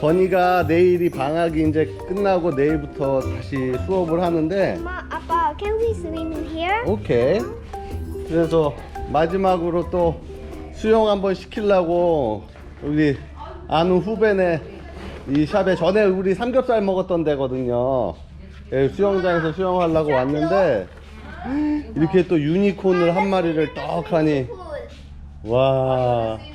건이가 내일이 방학이 이제 끝나고 내일부터 다시 수업을 하는데 엄마, 아빠, can we swim in here? 오케이. 그래서 마지막으로 또 수영 한번 시키려고 우리 아는 후배네 이 샵에 전에 우리 삼겹살 먹었던 데거든요. 예, 수영장에서 수영하려고 왔는데 이렇게 또 유니콘을 한 마리를 떡하니 와. Yeah.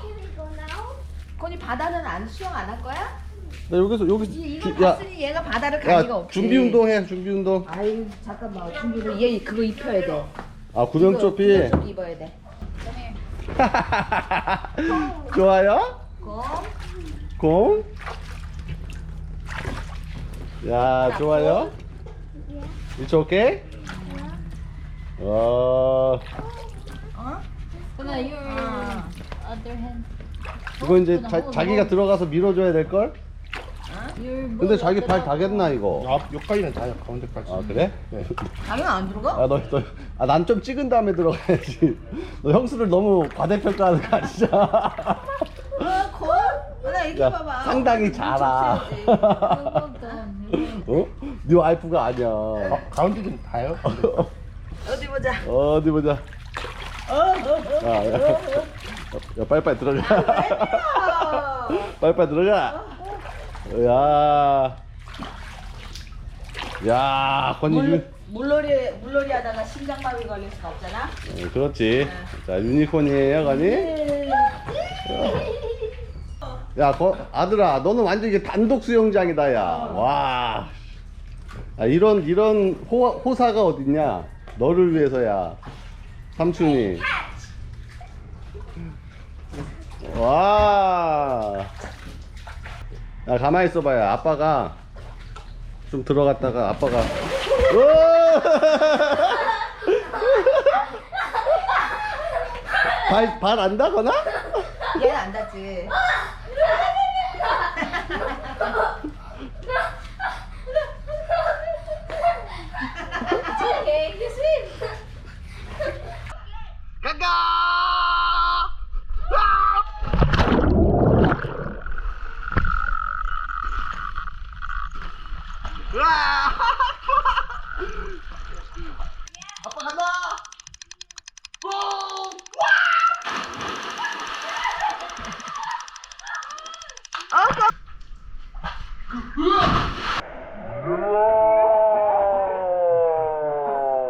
Can we go now? 건이 바다는 안 수영 안 할 거야? 나 여기서 주- 야, 봤으니 얘가 바다를 갈 리가 야 없지. 준비 운동 해 준비 운동. 아유 잠깐만 준비를 얘 그거 입혀야 돼. 아 구명조끼. 구명조끼 입어야 돼. 좋아요? 고. 공. 야, 좋아요. It's okay? 어, 어? Gonna 어. other hand. 이거 이제 자, 자기가 들어가서 밀어줘야 될 걸? Your 근데 자기 발 다겠나 이거? 앞 여기까지는 다요 가운데까지. 아 그래? 당연 안 들어가? 아 너, 너, 아난 좀 찍은 다음에 들어가야지. 너 형수를 너무 과대평가하는 거 아니야? 어, 고. 나 이렇게 야, 봐봐. 상당히 well done. 어? 네 와이프가 아니야. 어, 가운데는 다요. 어디 보자. 어디 보자. 야, 야, 야, 빨리빨리 들어가. 빨리빨리 들어가. 야. 야, 건이 유. 물, 물놀이 물놀이 하다가 심장마비 걸릴 수가 없잖아. 어, 그렇지. 자, 유니콘이에요, 건이. 야, 거, 아들아, 너는 완전 이게 단독 수영장이다, 야. 와. 아, 이런, 이런 호, 호사가 어딨냐? 너를 위해서야. 삼촌이. 와. 야, 가만히 있어봐요. 아빠가 좀 들어갔다가 아빠가. 발, 발 안다, 거나? 얘는 안 닿지. Okay, you swim. 간다! 아빠 간다! 고!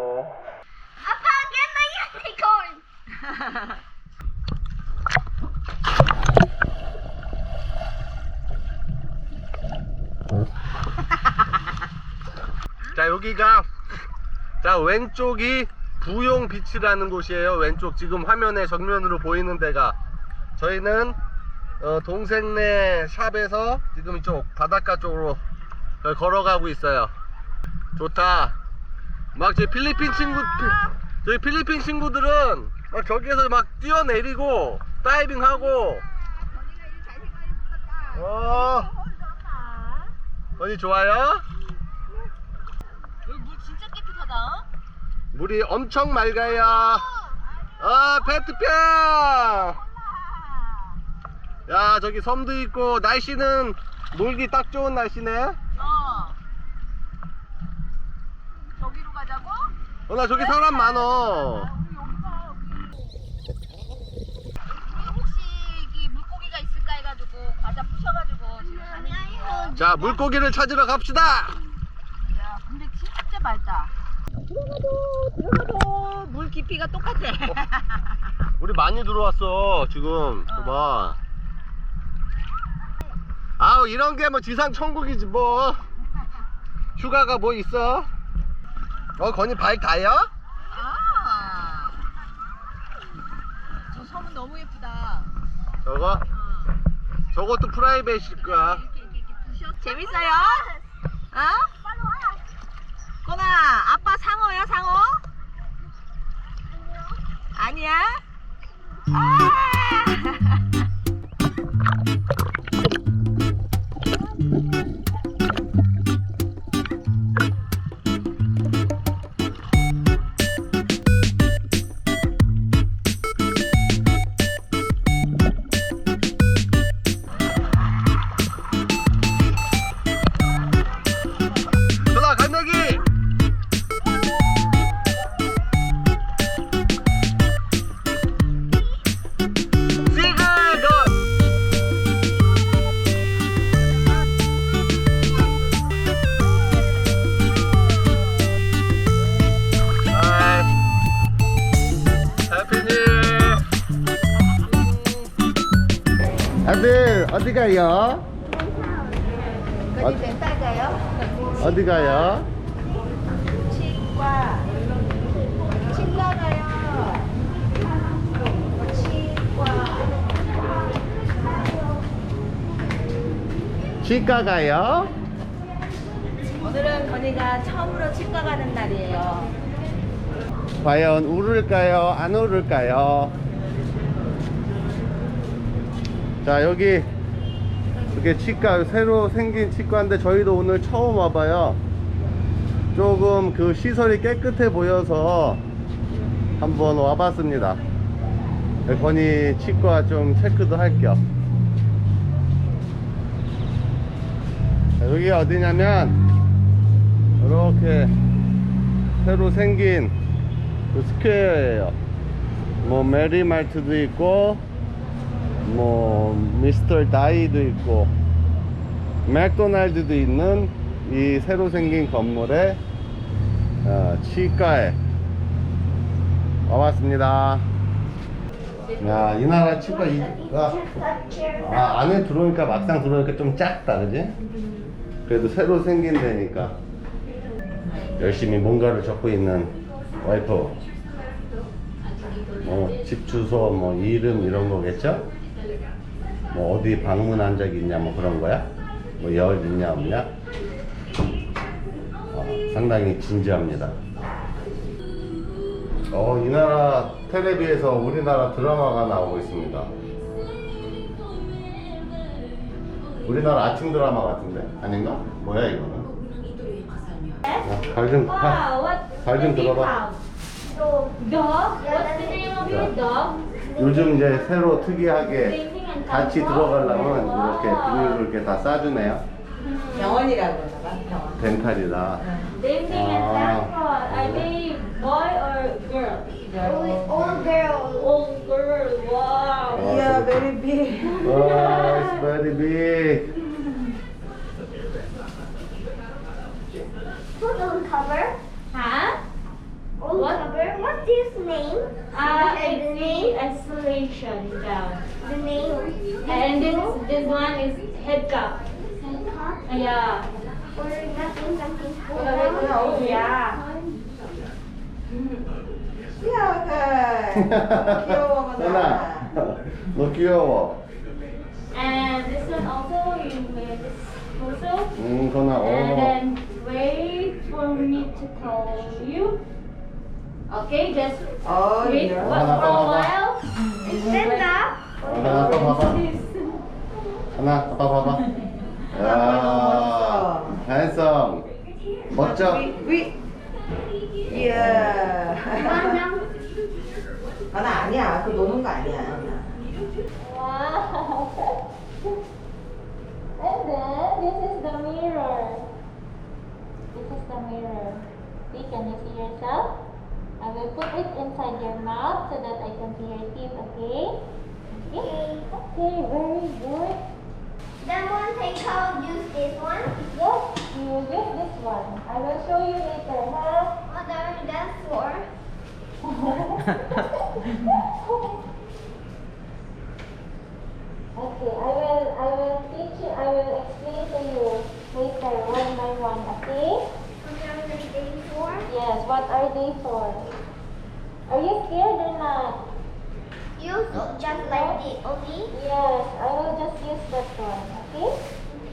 Appa, get my unicorn. 자 여기가 자 왼쪽이 부용 비치라는 곳이에요. 왼쪽 지금 화면에 정면으로 보이는 데가. 저희는 어, 동생네 샵에서 지금 이쪽 바닷가 쪽으로 어, 걸어가고 있어요. 좋다. 막 저희 필리핀 친구 피- 저희 필리핀 친구들은 막 저기에서 막 뛰어내리고 다이빙하고. 어. 어디 좋아요? 여기 물 진짜 깨끗하다. 물이 엄청 맑아요. 아, 페트병! 야, 저기 섬도 있고, 날씨는 놀기 딱 좋은 날씨네. 어. 저기로 가자고? 어, 나 저기 사람 많어. 물고기가 있을까 해가지고 과자 부셔가지고 지금 가는 중이야. 자, 물고기를 찾으러 갑시다! 야, 근데 진짜 맑다. 들어가도 들어가도 물 깊이가 똑같아. 우리 많이 들어왔어, 지금. 봐. 아우, 이런 게 뭐 지상 천국이지, 뭐. 휴가가 뭐 있어? 어, 건이 발 다요? 아. 저 섬은 너무 예쁘다. 저거? 어. 저것도 프라이빗일 거야. 이렇게 이렇게 이렇게 부셔. 재밌어요? 어? 꼬나 아빠 상어야 상어? 아니야? 아! 아들 어디 가요? 거기 벤탈 가요? 어디 가요? 치과 치과 가요 치과 치과 가요? 오늘은 건이가 처음으로 치과 가는 날이에요 과연 울을까요? 안 울을까요? 자 여기 이게 치과 새로 생긴 치과인데 저희도 오늘 처음 와봐요. 조금 그 시설이 깨끗해 보여서 한번 와봤습니다. 건이 치과 좀 체크도 할겸. 여기가 어디냐면 이렇게 새로 생긴 그 스퀘어예요. 뭐 메리말트도 있고, 뭐 미스터 다이도 있고, 맥도날드도 있는 이 새로 생긴 건물에 어, 치과에 와봤습니다. 야, 이 나라 치과 이가 아, 안에 들어오니까 막상 들어오니까 좀 작다, 그지? 그래도 새로 생긴 데니까 열심히 뭔가를 적고 있는 와이프. 뭐, 집 주소, 뭐, 이름 이런 거겠죠? 뭐, 어디 방문한 적 있냐, 뭐 그런 거야? 뭐, 열 있냐, 없냐? 어, 상당히 진지합니다. 어, 이 나라 텔레비에서 우리나라 드라마가 나오고 있습니다. 우리나라 아침 드라마 같은데? 아닌가? 뭐야, 이거는? 발 좀, 발좀 들어봐. Dog? 요즘 이제 새로 특이하게 같이 들어가려면 이렇게 비닐로 이렇게 다 싸주네요. 병원이라고 그러나 병원 덴탈이라. Ding ding and Saffron. Are they boy or girl? Old, old girl. Old girl. Wow. 어, 이야 저기- 베리비 와, it's very big. Who's on cover? Huh? On cover? What's this name? Uh, it's the name isolation down. The name. And this this one is head cup. Head cup. Yeah. Or nothing something. Oh, no. yeah. Yeah. Okay. look you up. And this one also you made this also. Mm, and then wait for me to call you. Okay, just 어 wait 이야 for a 봐봐. while. Stand up. 하나, 아빠 봐봐. 하나, 아빠 봐봐. 야, 핸섬. 멋져. 위, 위. 이야 건아 아니야 그거 노는 거 아니야 Wow. And then this is the mirror. This is the mirror. See, can you see yourself? I will put it inside your mouth so that I can see your teeth, okay? Okay. Okay, very good. Then one take how use this one. Yes, you will use this one. I will show you later, huh? Mother, that's for. Okay, I will I will teach you I will explain to you later one by one, okay? Mother, the day for. Yes, what are they for? Are you scared or not? Use just like the only. Yes, I will just use that one, okay?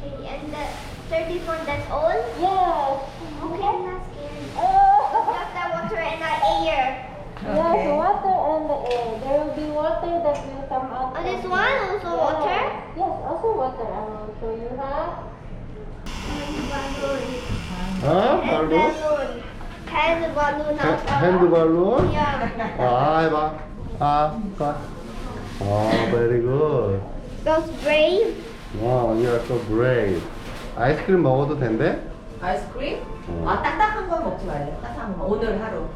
Okay, and the thirty one that's all. Yes. Okay, I'm not scared. Oh. Just the water and the air. Yes, water and the air. There will be water that will come out. Oh, this from one also Yes. water? Yes, also water. I will show you, huh? Balloon. 어? And 발로? balloon. Hand balloon. also. 핸드 발로? Yeah. 아, 해봐. 아, 가. 어, very good. Those brave. Wow, you are so brave. 아이스크림 먹어도 된대? 아이스크림? 어. 아 딱딱한 건 먹지 말래 딱딱한 거 오늘 하루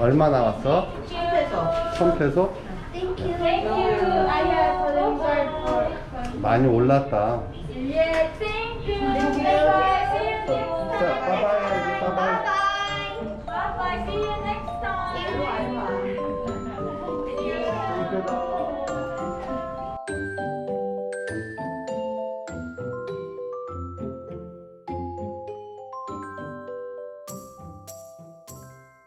얼마 나왔어? 숲에서 1000페소? Thank you. Thank you. I have a card for 많이 올랐다. Yeah, thank you.